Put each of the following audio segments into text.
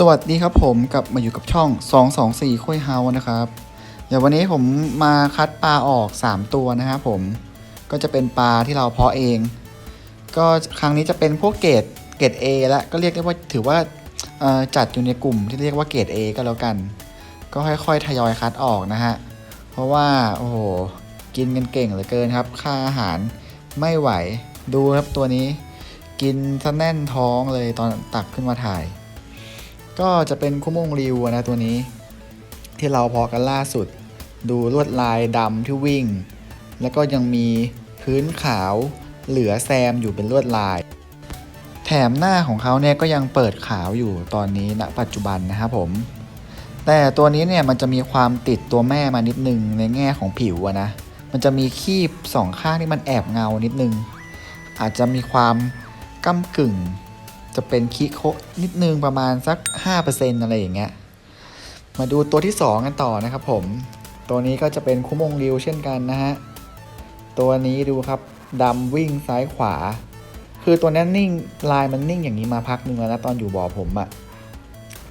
สวัสดีครับผมกลับมาอยู่กับช่อง 224ค่อยเฮานะครับเดี๋ยววันนี้ผมมาคัดปลาออก 3 ตัวนะครับผมก็จะเป็นปลาที่เราเพาะเอง ก็ครั้งนี้จะเป็นพวกเกรดเกรด A แล้วก็เรียกได้ว่าถือว่าจัดอยู่ในกลุ่มที่เรียกว่าเกรด A ก็แล้วกัน ก็ค่อยๆทยอยคัดออกนะฮะเพราะว่าโอ้โหกินกันเก่งเหลือเกินครับ ค่าอาหารไม่ไหวดูครับตัวนี้ กินซะแน่นท้องเลยตอนตักขึ้นมาถ่าย ก็จะเป็นคุมงริวนะตัวนี้ ที่เราเพอกันล่าสุด ดูลวดลายดำที่วิ่ง แล้วก็ยังมีพื้นขาวเหลือแซมอยู่เป็นลวดลาย แถมหน้าของเขาเนี่ยก็ยังเปิดขาวอยู่ตอนนี้ณปัจจุบันนะครับผม แต่ตัวนี้เนี่ยมันจะมีความติดตัวแม่มานิดนึงในแง่ของผิวนะ มันจะมีคีบสองข้างที่มันแอบเงานิดนึง อาจจะมีความก้ากึ่ง จะเป็นคิโคนิดนึงประมาณสัก 5%อะไรอย่างเงี้ย มาดูตัวที่ 2 กันต่อนะครับผม ตัวนี้ก็จะเป็นคุมงริวเช่นกันนะฮะ ตัวนี้ดูครับดำวิ่งซ้ายขวา คือตัวนี้นิ่งลายมันนิ่งอย่างนี้มาพักหนึ่งแล้วนะตอนอยู่บ่อผมอะ่ะ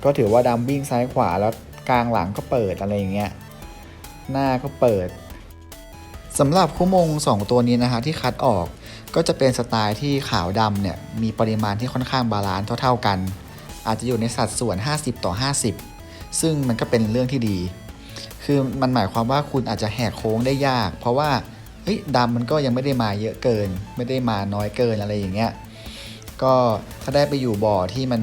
ก็ถือว่าดำวิ่งซ้ายขวาแล้วกลางหลังก็เปิดอะไรอย่างเงี้ย หน้าก็เปิดสำหรับคุมงสองตัวนี้นะฮะที่คัดออก ก็จะเป็นสไตล์ที่ขาวดำเนี่ยมีปริมาณที่ค่อนข้างบาลานซ์เท่าๆกัน อาจจะอยู่ในสัดส่วน 50 ต่อ 50 ซึ่งมันก็เป็นเรื่องที่ดี คือมันหมายความว่าคุณอาจจะแหกโค้งได้ยาก เพราะว่าเฮ้ยดำมันก็ยังไม่ได้มาเยอะเกิน ไม่ได้มาน้อยเกินอะไรอย่างเงี้ยก็ถ้าได้ไปอยู่บ่อที่มัน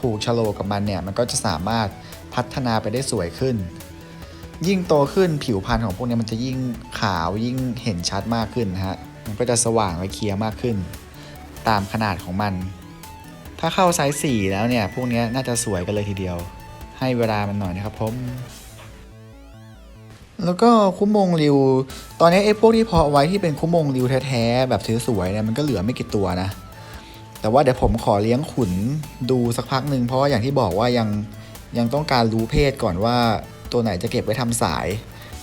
ถูกชะโลกับมันเนี่ยมันก็จะสามารถพัฒนาไปได้สวยขึ้น ยิ่งโตขึ้นผิวพรรณของพวกนี้มันจะยิ่งขาวยิ่งเห็นชัดมากขึ้นนะฮะ มันก็จะสว่างและเคลียร์มากขึ้น ตามขนาดของมัน ถ้าเข้าไซส์4แล้วเนี่ย พวกนี้น่าจะสวยกันเลยทีเดียว ให้เวลามันหน่อยนะครับผมแล้วก็คุ้มมงริว ตอนนี้ไอ้พวกที่พาะไว้ที่เป็นคุ้มมงริวแท้ๆแบบสวยๆเนี่ยมันก็เหลือไม่กี่ตัวนะ แต่ว่าเดี๋ยวผมขอเลี้ยงขุนดูสักพักหนึ่งเพราะว่าอย่างที่บอกว่ายังยังต้องการรู้เพศก่อนว่าตัวไหนจะเก็บไว้ทำสาย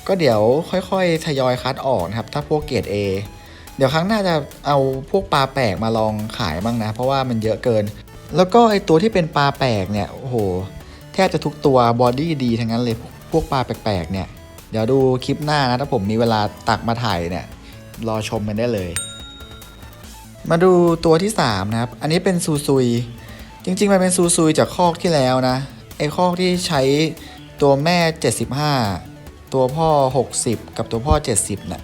ก็เดี๋ยวค่อยๆทยอยคัดออกนะครับ ถ้าพวกเกรด A เดี๋ยวครั้งหน้าจะเอาพวกปลาแปลกมาลองขายบ้างนะ เพราะว่ามันเยอะเกิน แล้วก็ไอตัวที่เป็นปลาแปลกเนี่ยโอ้โหแทบจะทุกตัวบอดี้ดีทั้งนั้นเลยพวกปลาแปลกๆเนี่ยเดี๋ยวดูคลิปหน้านะถ้าผมมีเวลาตักมาถ่ายเนี่ยรอชมกันได้เลย มาดูตัวที่ 3 นะครับ อันนี้เป็นซูซุย จริงๆ มันเป็นซูซุยจากคอกที่แล้วนะ ไอคอกที่ใช้ตัวแม่ 75 ตัวพ่อ 60 กับตัวพ่อ 70น่ะ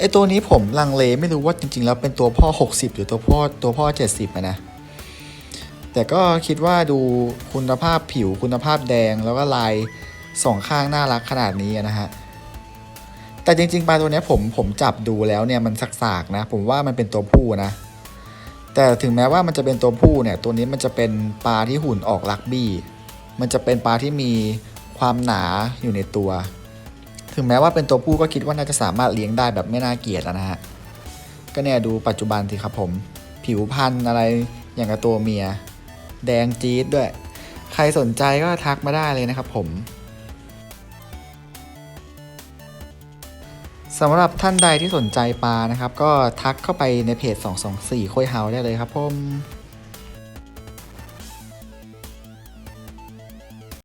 ไอตัวนี้ผมลังเลไม่รู้ว่าจริง ๆ แล้วเป็นตัวพ่อ 60 หรือตัวพ่อตัวพ่อ 70อะนะ แต่ก็คิดว่าดูคุณภาพผิวคุณภาพแดงแล้วก็ลายสองข้างน่ารักขนาดนี้นะฮะ แต่จริง ๆปลาตัวนี้ผมผมจับดูแล้วเนี่ยมันสากๆนะ ผมว่ามันเป็นตัวผู้นะ แต่ถึงแม้ว่ามันจะเป็นตัวผู้เนี่ยตัวนี้มันจะเป็นปลาที่หุ่นออกลักบี้ มันจะเป็นปลาที่มีความหนาอยู่ในตัว ถึงแม้ว่าเป็นตัวผู้ก็คิดว่าน่าจะสามารถเลี้ยงได้แบบไม่น่าเกลียดนะฮะ ก็เนี่ยดูปัจจุบันสิครับผม ผิวพันธุ์อะไรอย่างกับตัวเมีย แดงจี๊ดด้วย ใครสนใจก็ทักมาได้เลยนะครับผมสำหรับท่านใดที่สนใจปลานะครับ ก็ทักเข้าไปในเพจ 224 ค่อยเฮาได้เลยครับผม